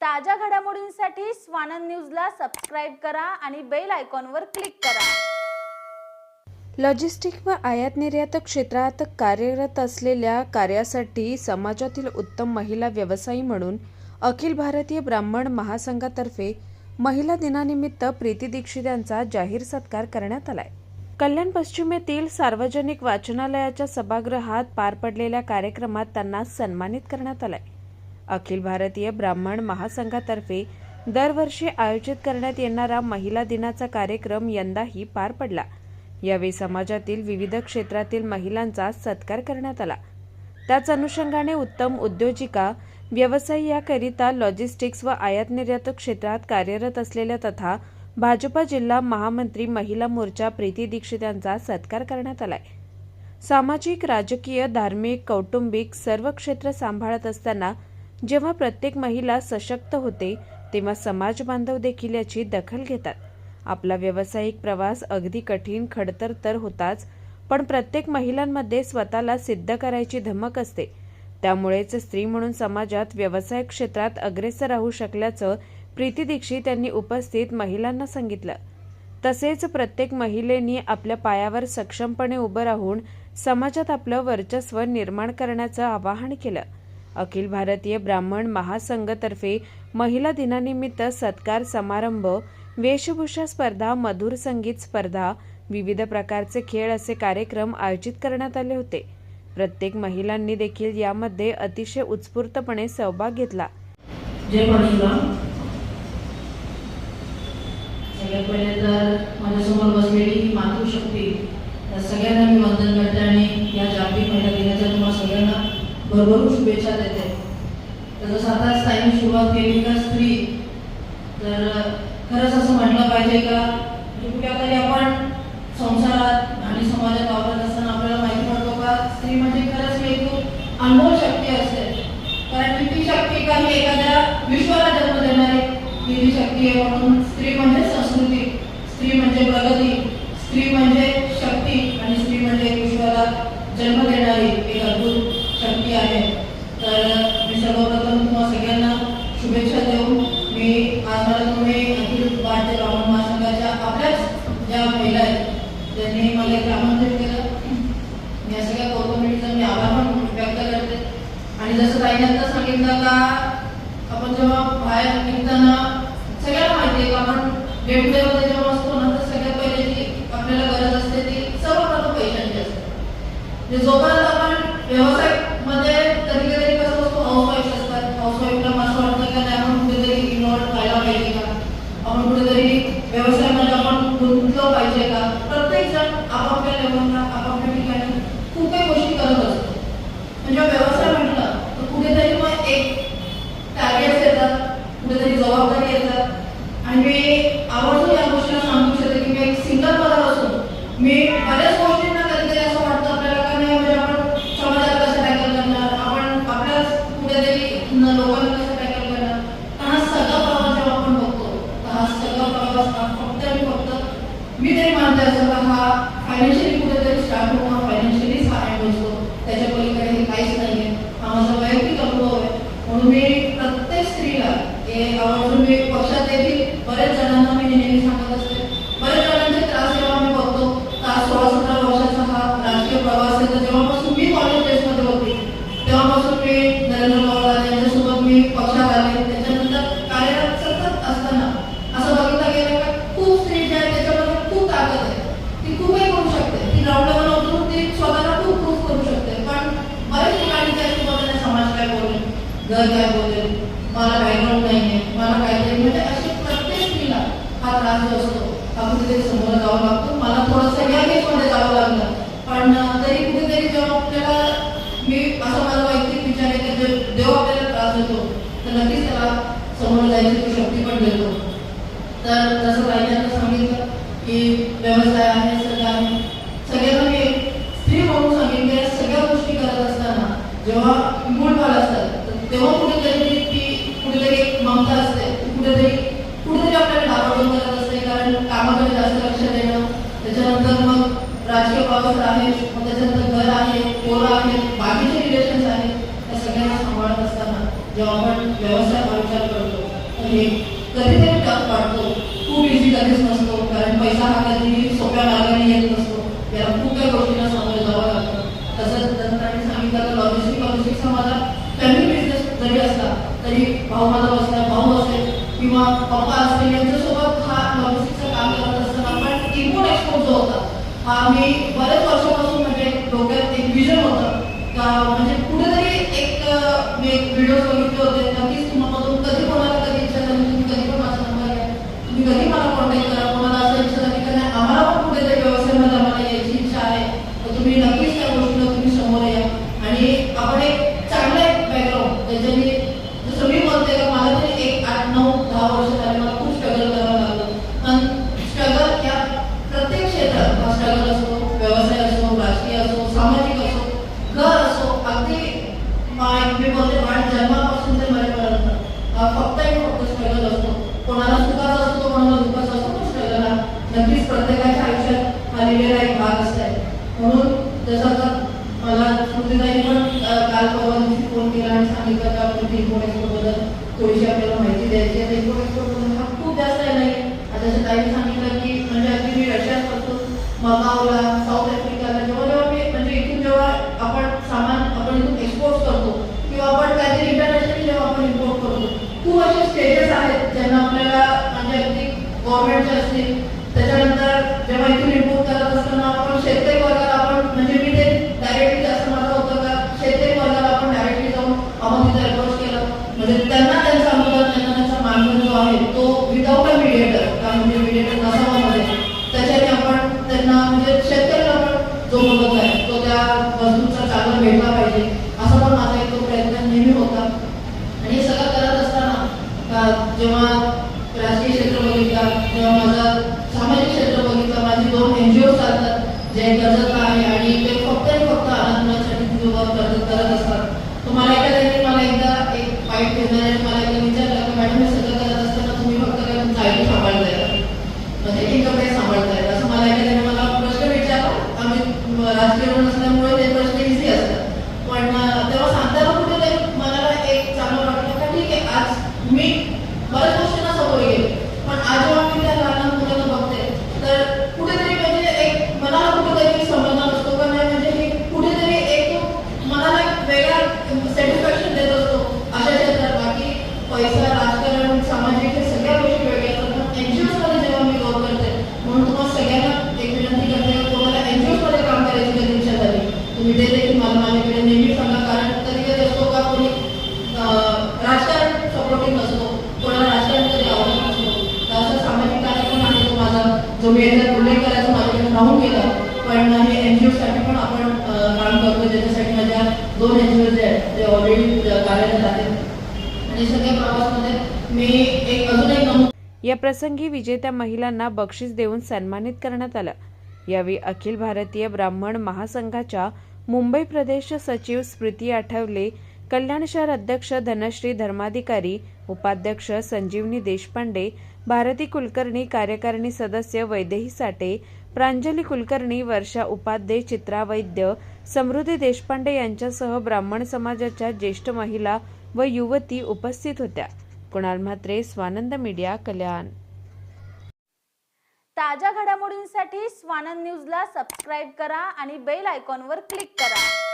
ताज्या घडामोडींसाठी स्वानंद न्यूजला सबस्क्राईब करा आणि बेल आयकॉनवर क्लिक करा. लॉजिस्टिक व आयात निर्यात क्षेत्रात कार्यरत असलेल्या कार्यासाठी समाजातील उत्तम महिला व्यवसायी म्हणून अखिल भारतीय ब्राह्मण महासंघातर्फे महिला दिनानिमित्त प्रीती दीक्षित यांचा जाहीर सत्कार करण्यात आलाय. कल्याण पश्चिमेतील सार्वजनिक वाचनालयाच्या सभागृहात पार पडलेल्या कार्यक्रमात त्यांना सन्मानित करण्यात आलाय. अखिल भारतीय ब्राह्मण महासंघातर्फे दरवर्षी आयोजित करण्यात येणारा महिला दिनाचा कार्यक्रम यंदाही पार पडला. यावेळी समाजातील विविध क्षेत्रातील महिलांचा सत्कार करण्यात आला. त्याच अनुषंगाने उत्तम उद्योजिका व्यवसायी याकरिता लॉजिस्टिक्स व आयात निर्यात क्षेत्रात कार्यरत असलेल्या तथा भाजपा जिल्हा महामंत्री महिला मोर्चा प्रीती दीक्षित यांचा सत्कार करण्यात आलाय. सामाजिक राजकीय धार्मिक कौटुंबिक सर्व क्षेत्र सांभाळत असताना जेव्हा प्रत्येक महिला सशक्त होते तेव्हा समाज बांधव देखील याची दखल घेतात. आपला व्यावसायिक प्रवास अगदी कठीण खडतर तर होताच पण प्रत्येक महिलांमध्ये स्वतःला सिद्ध करायची धमक असते. त्यामुळेच स्त्री म्हणून समाजात व्यवसाय क्षेत्रात अग्रेसर राहू शकल्याचं प्रीती दीक्षित यांनी उपस्थित महिलांना सांगितलं. तसेच प्रत्येक महिलेनी आपल्या पायावर सक्षमपणे उभं राहून समाजात आपलं वर्चस्व निर्माण करण्याचं आवाहन केलं. अखिल भारतीय ब्राह्मण महासंघतर्फे महिला दिनानिमित्त सत्कार समारंभ वेशभूषा स्पर्धा मधुर संगीत स्पर्धा विविध प्रकारचे खेळ असे कार्यक्रम आयोजित करण्यात आले होते. प्रत्येक महिलांनी देखील यामध्ये अतिशय उत्स्फूर्तपणे सहभाग घेतला. जय सगळ्यात पहिले तर माझ्यासमोर बसलेली ही मातृशक्ती. त्या सगळ्यांना मी वंदन करते आणि या जागतिक महिला दिनाच्या तुम्हाला सगळ्यांना भरभरून शुभेच्छा देते. तर जसं आता ताईने सुरुवात केली का स्त्री? तर खरंच असं म्हटलं पाहिजे का? म्हणजे कुठल्या तरी आपण संसारात आणि समाजात वापरत असताना आपल्याला माहिती पडतो का स्त्री म्हणजे खरंच ही एक खूप अनमोल शक्ती असते. कारण की ती शक्ती काही एखाद्या विश्वाला जन्म देणारी ही जी शक्ती आहे म्हणून स्त्री म्हणजे संस्कृती स्त्री म्हणजे प्रगती स्त्री म्हणजे शक्ती आणि स्त्री म्हणजे विश्वाला जन्म देणारी एक अद्भुत आहे. तर मी सर्वप्रथम सगळ्यांना शुभेच्छा देऊन मी आज मला तुम्ही अखिल भारतीय ब्राह्मण महासंघाच्या आपल्याच ज्या महिला आहेत त्यांनी मला एक केलं. मी या सगळ्या कौटुंबिकीचा मी आभार पण व्यक्त करते. आणि जसं ताईने आता सांगितलं का आपण जेव्हा बाहेर निघताना सगळ्यांना माहिती आहे का आपण गेट जेव्हा असतो ना तर सगळ्यात पहिले जी आपल्याला गरज असते ती सर्वप्रथम पैशांची असते. म्हणजे जोपर्यंत आपण व्यवसायमध्ये कधी कधी कसं असतो हाऊसवाईफ असतात हाऊसवाईफला मला असं वाटतं का नाही आपण कुठेतरी इन्व्हॉल्व व्हायला पाहिजे का आपण कुठेतरी व्यवसायामध्ये आपण गुंतलं पाहिजे का प्रत्येक जण आपापल्या लेवलला आपापल्या ठिकाणी खूप काही गोष्टी करत असतो म्हणजे व्यवसाय म्हटलं तर कुठेतरी मग एक टार्गेट्स येतात कुठेतरी जबाबदारी येतात आणि मी आवर्जून या गोष्टीला सांगू इच्छिते की मी एक सिंगल मदर असून मी बऱ्याच गोष्टींना कधीतरी असं वाटतं आपल्याला का नाही म्हणजे आपण समाजाला कसं टॅकल करणार आपण आपल्याच कुठेतरी न- लोकांना कसं टॅकल करणार पण हा सगळा प्रवास जेव्हा आपण बघतो तर हा सगळा प्रवास हा फक्त आणि फक्त मी तरी मानते असं का हा फायनान्शियली कुठेतरी स्टार्ट होऊन हा फायनान्शियलीच हा एंड असतो त्याच्या पलीकडे हे काहीच नाही आहे हा माझा वैयक्तिक अनुभव आहे म्हणून मी प्रत्येक स्त्रीला हे आवर्जून मी पक्षात देखील बरेच जणांना मी नेहमी सांगत असते बरेच जणांचे त्रास जेव्हा मी बघतो का सोळा सतरा वर्षाचा हा राजकीय प्रवास आहे तर जेव्हापासून मी कॉलेज डेजमध्ये होती तेव्हापासून मी नरेंद्र पवार यांच्यासोबत मी पक्षात आले त्याच्यानंतर कार्यरत सतत असताना असं बघितलं गेलं का खूप स्त्री ज्या आहे त्याच्यामध्ये खूप ताकद आहे. ती खूपही करू शकते. ती ग्राउंडवर उतरून ती स्वतःला खूप प्रूफ करू शकते. पण बरेच ठिकाणी त्या समाज काय बोलेल? घर काय बोलेल? मला बॅकग्राऊंड नाही. आपण देतो तर तसं बायकांना सांगितलं की व्यवसाय आहे सगळं आहे. सगळ्यांना मी स्त्री म्हणून सांगेन सगळ्या गोष्टी करत असताना जेव्हा मूळ बाळ असतात तेव्हा कुठेतरी ती कुठेतरी एक ममता असते. कुठेतरी कुठेतरी आपल्याला डाबाडून करत असते कारण कामाकडे जास्त लक्ष देणं त्याच्यानंतर मग राजकीय बाबत आहे मग त्याच्यानंतर घर आहे पोरं आहे बाकीचे रिलेशन्स आहेत त्या सगळ्यांना सांभाळत असताना जेव्हा आपण व्यवसायाचा विचार करतो तर हे कधीतरी टफ वाटतो. खूप इझी कधीच नसतो. कारण पैसा हा कधी सोप्या मार्गाने येत नसतो. याला खूप काही गोष्टींना सामोरे जावं लागतं. तसंच तंत्राने सांगितलं तर लॉजिस्टिक लॉजिस्टिक्सचा माझा कमी बिझनेस जरी असला तरी भाऊ माझा बसला भाऊ असेल किंवा पप्पा असेल यांचं जसं मला स्मृतीताईने पण काल फोन केला आणि सांगितलं आपण थोडीशी आपल्याला माहिती द्यायची खूप जास्त आहे नाही. सांगितलं की म्हणजे अगदी मी करतो Jumat राहून गेलं. पण हे एन जी ओसाठी पण आपण काम करतो ज्याच्यासाठी माझ्या दोन एन जी ओ जे आहेत जे ऑलरेडी कार्यरत आहेत. आणि सगळ्या प्रवासमध्ये मी एक अजून एक नमूद या प्रसंगी विजेत्या महिलांना बक्षीस देऊन सन्मानित करण्यात आलं. यावेळी अखिल भारतीय ब्राह्मण महासंघाच्या मुंबई प्रदेश सचिव स्मृती आठवले कल्याण शहर अध्यक्ष धनश्री धर्माधिकारी उपाध्यक्ष संजीवनी देशपांडे भारती कुलकर्णी कार्यकारिणी सदस्य वैदेही साठे प्रांजली कुलकर्णी वर्षा उपाध्ये चित्रा वैद्य समृद्धी देशपांडे यांच्यासह ब्राह्मण समाजाच्या ज्येष्ठ महिला व युवती उपस्थित होत्या. कुणाल म्हात्रे स्वानंद मीडिया कल्याण. ताज्या घडामोडींसाठी स्वानंद न्यूजला सबस्क्राईब करा आणि बेल आयकॉनवर क्लिक करा.